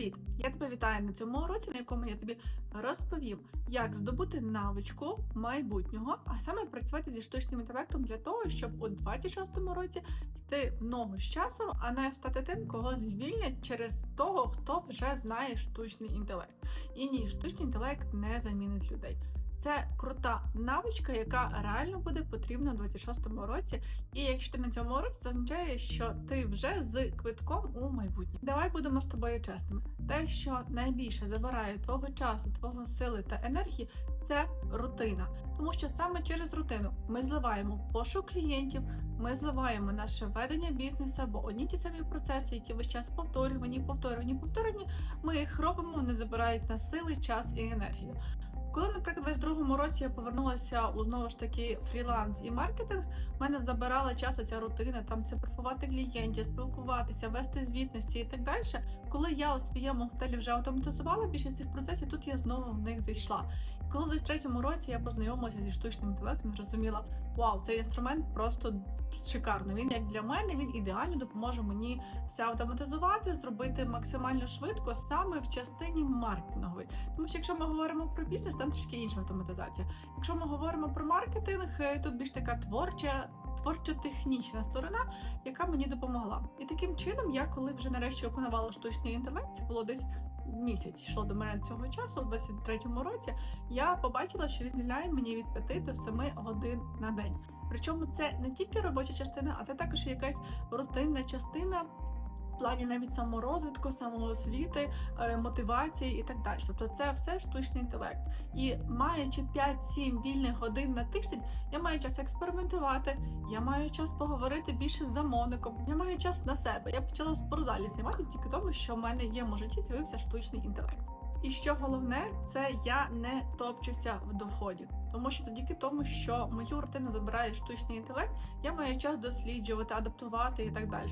Привіт! Я тебе вітаю на цьому уроці, на якому я тобі розповім, як здобути навичку майбутнього, а саме працювати зі штучним інтелектом для того, щоб у 26-му році йти в ногу з часом, а не стати тим, кого звільнять через того, хто вже знає штучний інтелект. І ні, штучний інтелект не замінить людей. Це крута навичка, яка реально буде потрібна у 26-му році. І якщо ти на цьому році, це означає, що ти вже з квитком у майбутнє. Давай будемо з тобою чесними. Те, що найбільше забирає твого часу, твого сили та енергії, це рутина. Тому що саме через рутину ми зливаємо пошук клієнтів, ми зливаємо наше ведення бізнесу, бо одні ті самі процеси, які весь час повторювані, повторювані, повторювані, ми їх робимо, вони забирають на сили, час і енергію. Коли, наприклад, в 22-му році я повернулася у знову ж таки фріланс і маркетинг, в мене забирала часу ця рутина, там це профувати клієнтів, спілкуватися, вести звітності і так далі. Коли я у своєму готелі вже автоматизувала більшість цих процесів, тут я знову в них зайшла. І коли в 23-му році я познайомилася зі штучним інтелектом, зрозуміла, вау, цей інструмент просто шикарно. Він як для мене він ідеально допоможе мені все автоматизувати, зробити максимально швидко саме в частині маркетингової. Тому що якщо ми говоримо про бізнес, там трішки інша автоматизація. Якщо ми говоримо про маркетинг, е, тут більш така творча. Творчо-технічна сторона, яка мені допомогла, і таким чином, я коли вже нарешті опанувала штучний інтелект, це було десь місяць йшло до мене цього часу, у 23-му році, я побачила, що відділяє мені від 5 до 7 годин на день. Причому це не тільки робоча частина, а це також якась рутинна частина. Плані навіть саморозвитку, самоосвіти, е, мотивації і так далі. Тобто це все штучний інтелект. І маючи 5-7 вільних годин на тиждень, я маю час експериментувати, я маю час поговорити більше з замовником, я маю час на себе. Я почала в спортзалі знімати тільки тому, що в мене є в моєму житті з'явився штучний інтелект. І що головне, це я не топчуся в доході. Тому що завдяки тому, що мою рутину забирає штучний інтелект, я маю час досліджувати, адаптувати і так далі.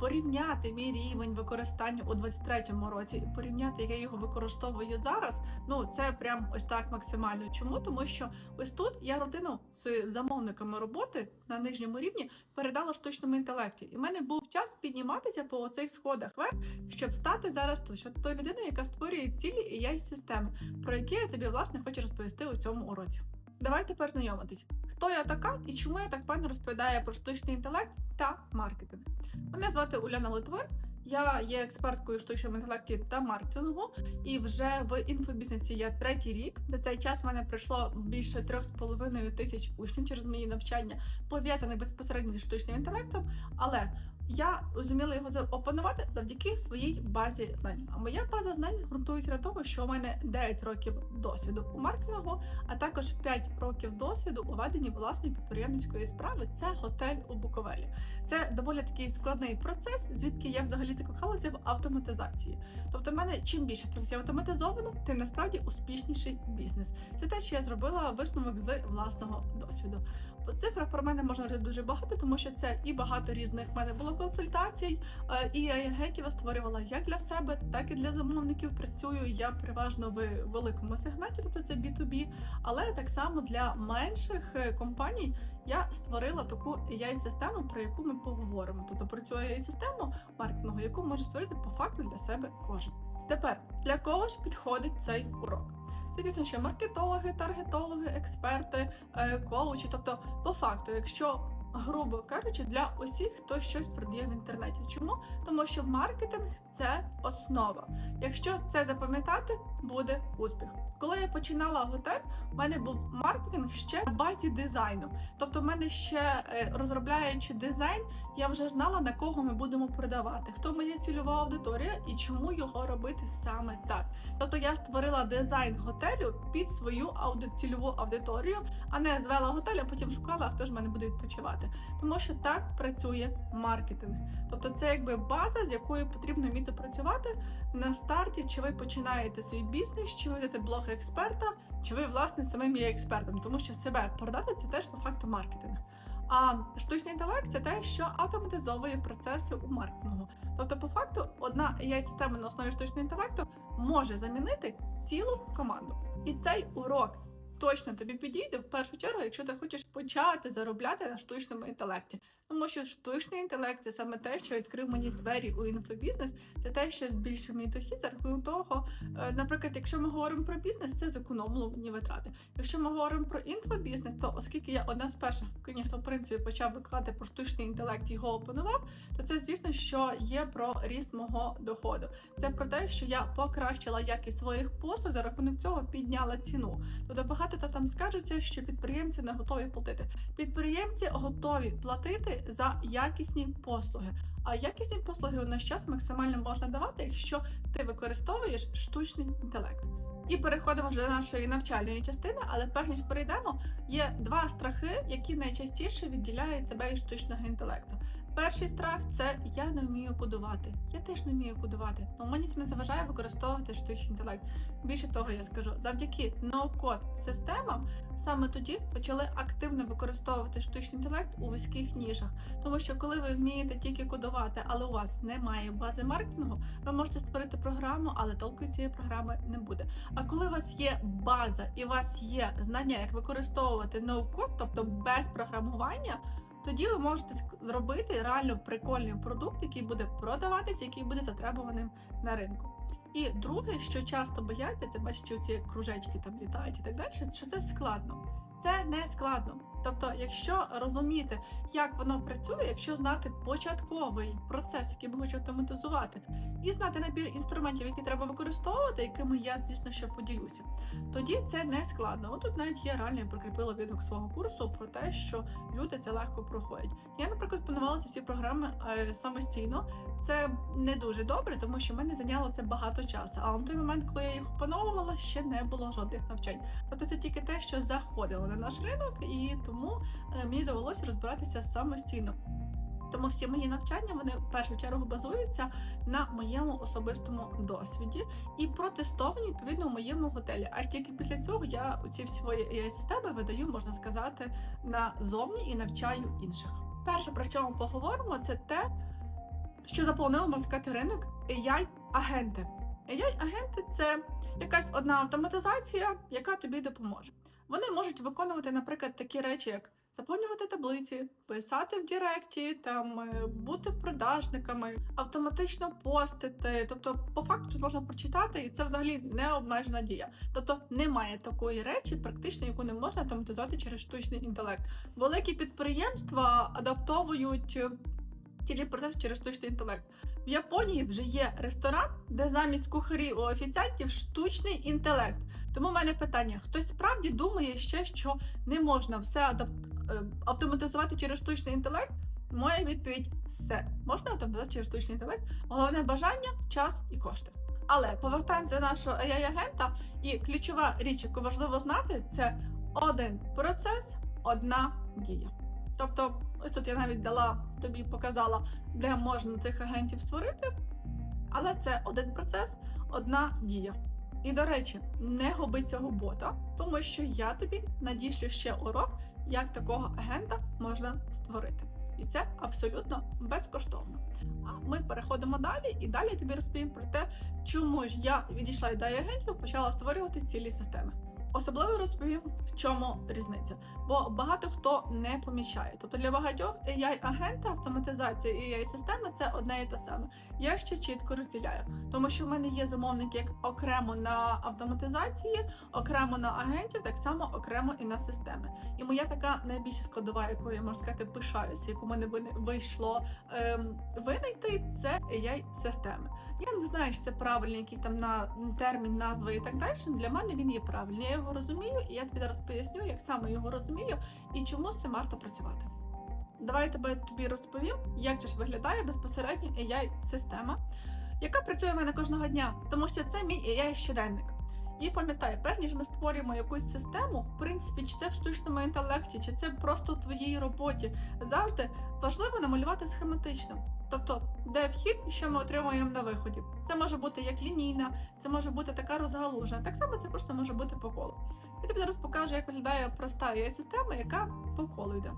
Порівняти мій рівень використання у 23-му році і порівняти, як я його використовую зараз. Ну це прям ось так максимально. Чому? Тому що ось тут я рутину з замовниками роботи на нижньому рівні передала штучному інтелекті, і в мене був час підніматися по оцих сходах вверх, щоб стати зараз тут, що тою людиною, яка створює цілі і я системи, про які я тобі власне хочу розповісти у цьому уроці. Давай тепер знайомитись, хто я така і чому я так певно розповідаю про штучний інтелект та маркетинг. Мене звати Уляна Литвин. Я є експерткою в інтелекті та маркетингу, і вже в інфобізнесі я третій рік. За цей час в мене пройшло більше 3,5 тисяч учнів через мої навчання, пов'язаних безпосередньо зі штучним інтелектом. Але я зуміла його опанувати завдяки своїй базі знань. А моя база знань ґрунтується на тому, що у мене 9 років досвіду у маркетингу, а також 5 років досвіду у веденні власної підприємницької справи. Це готель у Буковелі. Це доволі такий складний процес, звідки я взагалі закохалася в автоматизації. Тобто, в мене чим більше процесів автоматизовано, тим насправді успішніший бізнес. Це те, що я зробила висновок з власного досвіду. Цифра про мене можна говорити дуже багато, тому що це і багато різних в мене було консультацій, е, і я створювала як для себе, так і для замовників. Працюю я переважно в великому сегменті, тобто це B2B, але так само для менших е, компаній я створила таку ai систему про яку ми поговоримо. Тобто про цю ai систему маркетингу, яку може створити по факту для себе кожен. Тепер для кого ж підходить цей урок? Це що маркетологи, таргетологи, експерти, е, коучі. Тобто, по факту, якщо грубо кажучи, для усіх, хто щось продає в інтернеті. Чому? Тому що маркетинг це основа. Якщо це запам'ятати, буде успіх. Коли я починала готель, у мене був маркетинг ще на базі дизайну. Тобто, в мене ще е, розробляючи дизайн, я вже знала на кого ми будемо продавати, хто моя цільова аудиторія і чому його робити саме так. Тобто я створила дизайн готелю під свою ауди... цільову аудиторію, а не звела готель, а потім шукала, хто ж мене буде відпочивати. Тому що так працює маркетинг. Тобто, це якби база, з якою потрібно вміти працювати на старті, чи ви починаєте свій бізнес, чи ви ведете блог експерта, чи ви власне самим є експертом, тому що себе продати це теж по факту маркетинг. А штучний інтелект це те, що автоматизовує процеси у маркетингу. Тобто, по факту, одна ai система на основі штучного інтелекту може замінити цілу команду. І цей урок точно тобі підійде в першу чергу, якщо ти хочеш почати заробляти на штучному інтелекті. Тому що штучний інтелект це саме те, що відкрив мені двері у інфобізнес, це те, що збільшив мій дохід за рахунок того. е, Наприклад, якщо ми говоримо про бізнес, це зекономило мені витрати. Якщо ми говоримо про інфобізнес, то оскільки я одна з перших хто в принципі почав викладати про штучний інтелект і його опанував, то це звісно, що є про ріст мого доходу. Це про те, що я покращила якість своїх послуг, за рахунок цього підняла ціну. Тобто багато хто там скажеться, що підприємці не готові платити. Підприємці готові платити за якісні послуги. А якісні послуги у наш час максимально можна давати, якщо ти використовуєш штучний інтелект. І переходимо вже до нашої навчальної частини, але перш ніж перейдемо, є два страхи, які найчастіше відділяють тебе від штучного інтелекту. Перший страх це я не вмію кодувати. Я теж не вмію кодувати, тому мені це не заважає використовувати штучний інтелект. Більше того, я скажу, завдяки ноу-код системам саме тоді почали активно використовувати штучний інтелект у вузьких нішах. Тому що коли ви вмієте тільки кодувати, але у вас немає бази маркетингу, ви можете створити програму, але толку цієї програми не буде. А коли у вас є база і у вас є знання, як використовувати ноу-код, тобто без програмування. Тоді ви можете зробити реально прикольний продукт, який буде продаватися, який буде затребуваним на ринку. І друге, що часто бояться, це бачите, ці кружечки там літають і так далі, що це складно. Це не складно. Тобто, якщо розуміти, як воно працює, якщо знати початковий процес, який ми хочемо автоматизувати, і знати набір інструментів, які треба використовувати, якими я, звісно, що поділюся, тоді це не складно. От тут навіть є реально прикріпила відгук свого курсу про те, що люди це легко проходять. Я, наприклад, планувала ці всі програми е, самостійно. Це не дуже добре, тому що мене зайняло це багато часу. Але на той момент, коли я їх опановувала, ще не було жодних навчань. Тобто це тільки те, що заходило на наш ринок, і тому е, мені довелося розбиратися самостійно. Тому всі мої навчання вони в першу чергу базуються на моєму особистому досвіді і протестовані відповідно в моєму готелі. Аж тільки після цього я ці всі свої системи видаю, можна сказати, назовні і навчаю інших. Перше, про що ми поговоримо, це те, що заполонило, можна сказати, ринок AI-агенти. AI-агенти це якась одна автоматизація, яка тобі допоможе. Вони можуть виконувати, наприклад, такі речі, як заповнювати таблиці, писати в Діректі, там е, бути продажниками, автоматично постити. Тобто, по факту можна прочитати, і це взагалі не обмежена дія. Тобто немає такої речі, практично, яку не можна автоматизувати через штучний інтелект. Великі підприємства адаптовують е, цілі процеси через штучний інтелект. В Японії вже є ресторан, де замість кухарів у офіціантів штучний інтелект. Тому в мене питання: хтось справді думає ще, що не можна все е, автоматизувати через штучний інтелект? Моя відповідь все можна автоматизувати через штучний інтелект. Головне бажання, час і кошти. Але повертаємося до нашого AI-агента, і ключова річ, яку важливо знати, це один процес, одна дія. Тобто, ось тут я навіть дала тобі показала, де можна цих агентів створити, але це один процес, одна дія. І до речі, не губи цього бота, тому що я тобі надішлю ще урок, як такого агента можна створити. І це абсолютно безкоштовно. А ми переходимо далі, і далі тобі розповім про те, чому ж я відійшла від агентів, почала створювати цілі системи. Особливо розповім, в чому різниця, бо багато хто не помічає. Тобто для багатьох AI-агента, автоматизація і AI-системи це одне і те саме. Я ще чітко розділяю, тому що в мене є замовники як окремо на автоматизації, окремо на агентів, так само окремо і на системи. І моя така найбільша складова, якою я можу сказати, пишаюся, яку мене вийшло ем, винайти, це AI-системи. Я не знаю, чи це правильний якийсь там на термін, назва і так далі. Для мене він є правильний. Його розумію, і я тобі зараз поясню, як саме його розумію і чому з цим варто працювати. Давай я тебе тобі розповім, як же ж виглядає безпосередньо AI-система, яка працює в мене кожного дня, тому що це мій AI щоденник. І пам'ятай, перш ніж ми створюємо якусь систему, в принципі, чи це в штучному інтелекті, чи це просто в твоїй роботі, завжди важливо намалювати схематично. Тобто, де вхід що ми отримуємо на виході. Це може бути як лінійна, це може бути така розгалужена. Так само це просто може бути по колу. Я тобі зараз покажу, як виглядає проста AI-система, яка по колу йде.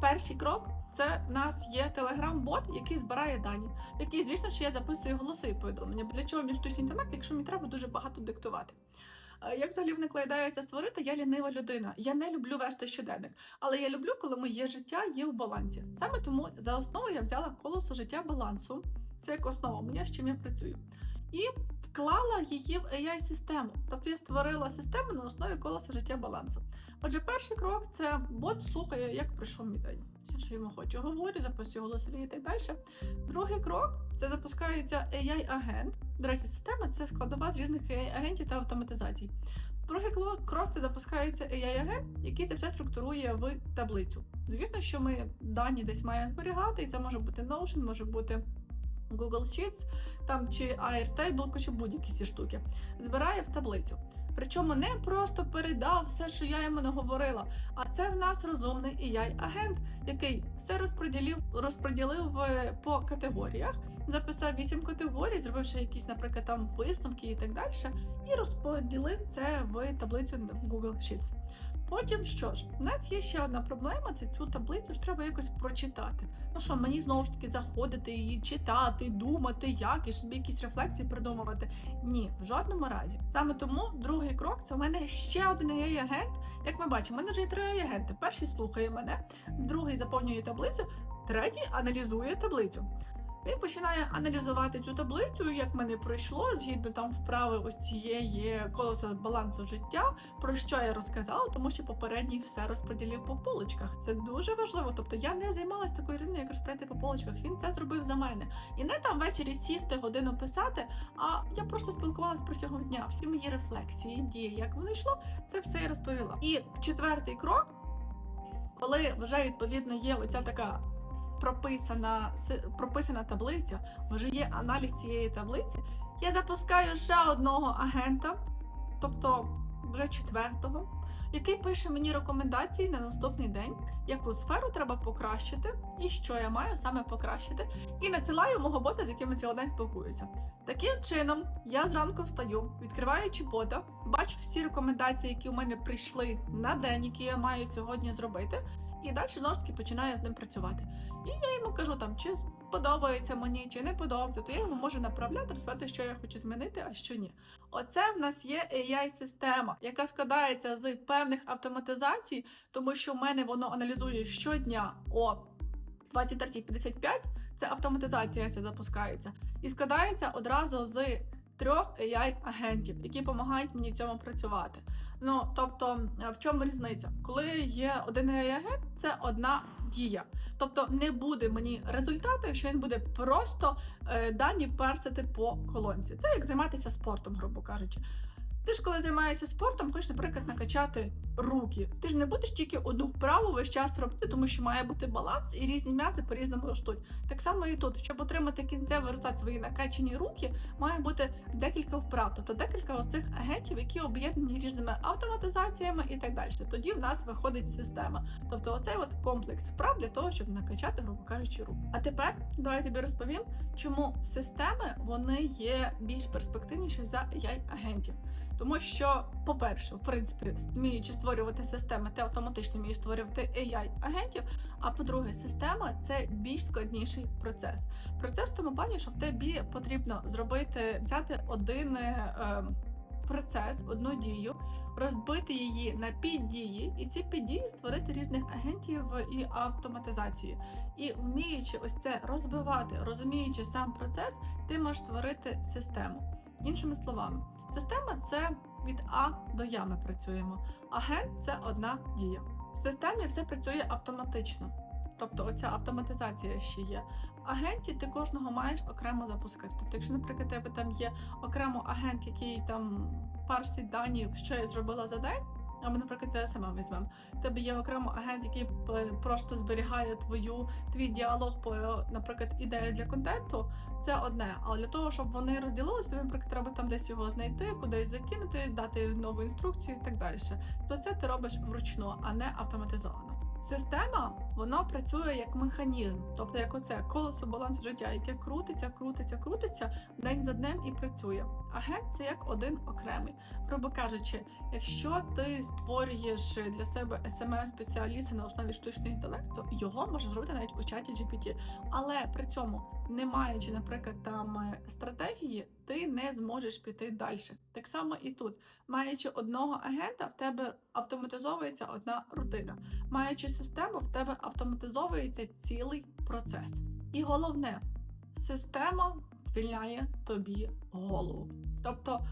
Перший крок це в нас є телеграм-бот, який збирає дані, який, звісно, що я записую голосові повідомлення. Для чого мені штучний інтелект, якщо мені треба дуже багато диктувати. Е, Як взагалі виникла ідея це створити? Я лінива людина. Я не люблю вести щоденник, але я люблю, коли моє життя є у балансі. Саме тому за основу я взяла колесо життя балансу. Це як основа моя, з чим я працюю. І вклала її в AI-систему. Тобто я створила систему на основі колеса життя балансу. Отже, перший крок це бот слухає, як пройшов мій день. Що йому хочу, говорю, записую голосові і так далі. Другий крок це запускається AI-агент. До речі, система це складова з різних AI-агентів та автоматизацій. Другий крок це запускається AI-агент, який це все структурує в таблицю. Звісно, що ми дані десь маємо зберігати, і це може бути Notion, може бути Google Sheets, там чи Airtable, чи будь-які ці штуки. Збирає в таблицю. Причому не просто передав все, що я йому наговорила, а це в нас розумний AI-агент, який все розподілив, розподілив е, по категоріях, записав вісім категорій, зробивши якісь, наприклад, там висновки і так далі, і розподілив це в таблицю Google Sheets. Потім що ж, у нас є ще одна проблема: це цю таблицю ж треба якось прочитати. Ну що, мені знову ж таки заходити її читати, думати, як і собі якісь рефлексії придумувати. Ні, в жодному разі. Саме тому другий крок це у мене ще один AI-агент. Як ми бачимо, у мене вже є три AI-агенти. Перший слухає мене, другий заповнює таблицю, третій аналізує таблицю. Він починає аналізувати цю таблицю, як мене пройшло, згідно там вправи ось цієї колеса балансу життя, про що я розказала, тому що попередній все розподілив по полочках. Це дуже важливо. Тобто я не займалася такою риною, як розподіляти по полочках. Він це зробив за мене. І не там ввечері сісти годину писати. А я просто спілкувалася протягом дня. Всі мої рефлексії, дії, як воно йшло, це все я розповіла. І четвертий крок, коли вже відповідно є оця така прописана, прописана таблиця, вже є аналіз цієї таблиці, я запускаю ще одного агента, тобто вже четвертого, який пише мені рекомендації на наступний день, яку сферу треба покращити, і що я маю саме покращити, і надсилаю мого бота, з яким я цілий день спілкуюся. Таким чином, я зранку встаю, відкриваючи бота, бачу всі рекомендації, які у мене прийшли на день, які я маю сьогодні зробити, і далі знову ж таки починаю з ним працювати. І я йому кажу там, чи подобається мені, чи не подобається, то я йому можу направляти, розповідати, що я хочу змінити, а що ні. Оце в нас є AI-система, яка складається з певних автоматизацій, тому що в мене воно аналізує щодня о 23.55, це автоматизація ця запускається, і складається одразу з трьох AI-агентів, які допомагають мені в цьому працювати. Ну тобто, в чому різниця? Коли є один AI-агент, це одна дія. Тобто не буде мені результату, якщо він буде просто е, дані персити по колонці. Це як займатися спортом, грубо кажучи. Ти ж коли займаєшся спортом, хочеш, наприклад, накачати руки. Ти ж не будеш тільки одну вправу весь час робити, тому що має бути баланс і різні м'язи по-різному ростуть. Так само і тут, щоб отримати кінцевий результат свої накачані руки, має бути декілька вправ, тобто декілька оцих агентів, які об'єднані різними автоматизаціями і так далі. Тоді в нас виходить система. Тобто оцей от комплекс вправ для того, щоб накачати, грубо кажучи, руку. А тепер давай я тобі розповім, чому системи вони є більш перспективніші за AI-агентів. Тому що, по-перше, в принципі, вміючи створювати системи, ти автоматично вмієш створювати AI-агентів. А по-друге, система це більш складніший процес. Процес тому плані, що в тобі потрібно зробити, взяти один е, процес, одну дію, розбити її на піддії, і ці піддії створити різних агентів і автоматизації. І вміючи ось це розбивати, розуміючи сам процес, ти можеш створити систему. Іншими словами, система це від А до Я ми працюємо. Агент це одна дія. В системі все працює автоматично. Тобто оця автоматизація ще є. В агенті ти кожного маєш окремо запускати. Тобто, якщо, наприклад, тебе там є окремо агент, який там парсить дані, що я зробила за день. Або, наприклад, те саме візьмемо. Тебе є окремо агент, який просто зберігає твою твій діалог по, наприклад, ідеї для контенту. Це одне. Але для того, щоб вони розділилися, тобі, наприклад, треба там десь його знайти, кудись закинути, дати нову інструкцію і так далі. То це ти робиш вручну, а не автоматизовано. Система воно працює як механізм, тобто як оце колесо балансу життя, яке крутиться, крутиться, крутиться день за днем і працює. Агент це як один окремий. Грубо кажучи, якщо ти створюєш для себе smm спеціаліста на основі штучного інтелекту, його можна зробити навіть у чаті GPT. Але при цьому, не маючи, наприклад, там е, стратегії, ти не зможеш піти далі. Так само і тут, маючи одного агента, в тебе автоматизовується одна рутина. Маючи систему, в тебе автоматизовується цілий процес. І головне, система звільняє тобі голову. Тобто,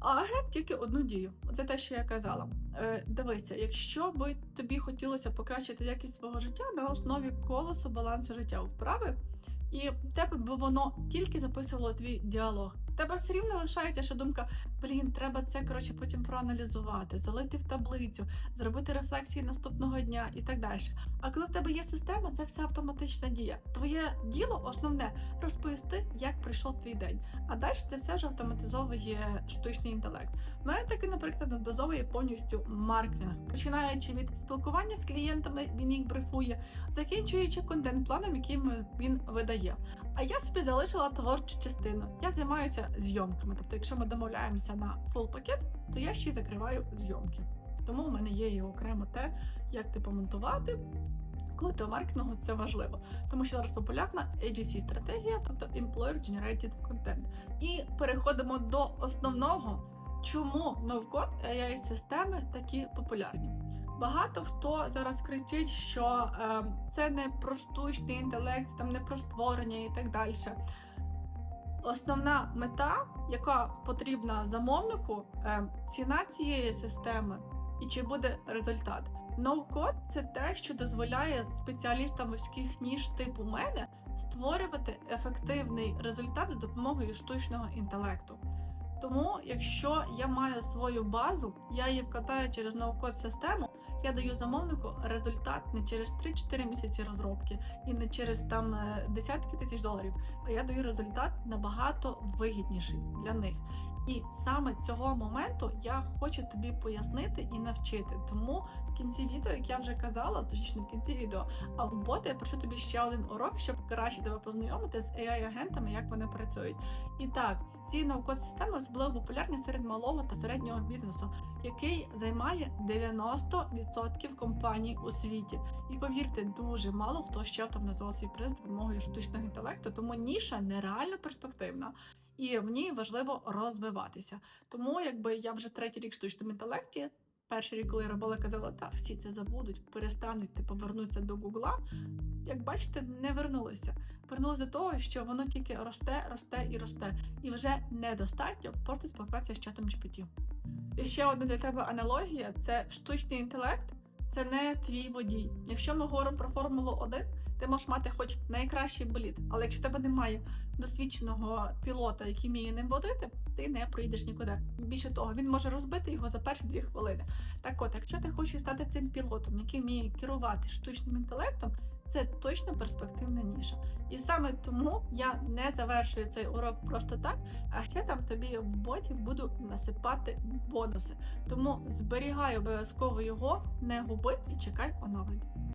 а агент тільки одну дію. Це те, що я казала. Е, дивися, якщо би тобі хотілося покращити якість свого життя на основі колосу балансу життя вправи, і в тебе би воно тільки записувало твій діалог. Тебе все рівно лишається, що думка: блін, треба це коротше потім проаналізувати, залити в таблицю, зробити рефлексії наступного дня і так далі. А коли в тебе є система, це все автоматична дія. Твоє діло основне розповісти, як прийшов твій день. А далі це все ж автоматизовує штучний інтелект. У мене таки, наприклад, дозовує повністю маркетинг, починаючи від спілкування з клієнтами, він їх брифує, закінчуючи контент-планом, яким він видає. А я собі залишила творчу частину. Я займаюся зйомками. Тобто, якщо ми домовляємося на фул пакет, то я ще й закриваю зйомки. Тому у мене є і окремо те, як типу монтувати. Коли ти у маркетингу це важливо, тому що зараз популярна AGC стратегія, тобто Employer Generated Content. І переходимо до основного, чому no-code AI системи такі популярні. Багато хто зараз кричить, що е, це не про штучний інтелект, там не про створення і так далі. Основна мета, яка потрібна замовнику, е, ціна цієї системи і чи буде результат. Ноу-код це те, що дозволяє спеціалістам вузьких ніж типу мене створювати ефективний результат за допомогою штучного інтелекту. Тому, якщо я маю свою базу, я її вкатаю через ноу-код систему, я даю замовнику результат не через 3-4 місяці розробки і не через там е, десятки тисяч доларів, а я даю результат набагато вигідніший для них. І саме цього моменту я хочу тобі пояснити і навчити. Тому в кінці відео, як я вже казала, точніше в кінці відео, а в боти я прошу тобі ще один урок, щоб краще тебе познайомити з AI-агентами, як вони працюють. І так, ці наукові системи особливо популярні серед малого та середнього бізнесу, який займає 90% компаній у світі. І повірте, дуже мало хто ще автоматизував свій приз допомогою штучного інтелекту, тому ніша нереально перспективна. І в ній важливо розвиватися. Тому, якби я вже третій рік штучному інтелекті, перший рік, коли я робила, казала, та всі це забудуть, перестануть ти повернуться до Гугла. Як бачите, не вернулися. Вернулися до того, що воно тільки росте, росте і росте, і вже недостатньо просто спілкуватися з чатом GPT. І ще одна для тебе аналогія: це штучний інтелект, це не твій водій. Якщо ми говоримо про формулу 1, ти можеш мати хоч найкращий боліт, але якщо тебе немає досвідченого пілота, який вміє ним водити, ти не проїдеш нікуди. Більше того, він може розбити його за перші дві хвилини. Так от, якщо ти хочеш стати цим пілотом, який вміє керувати штучним інтелектом, це точно перспективна ніша. І саме тому я не завершую цей урок просто так, а ще там тобі в боті буду насипати бонуси. Тому зберігай обов'язково його, не губи і чекай оновлень.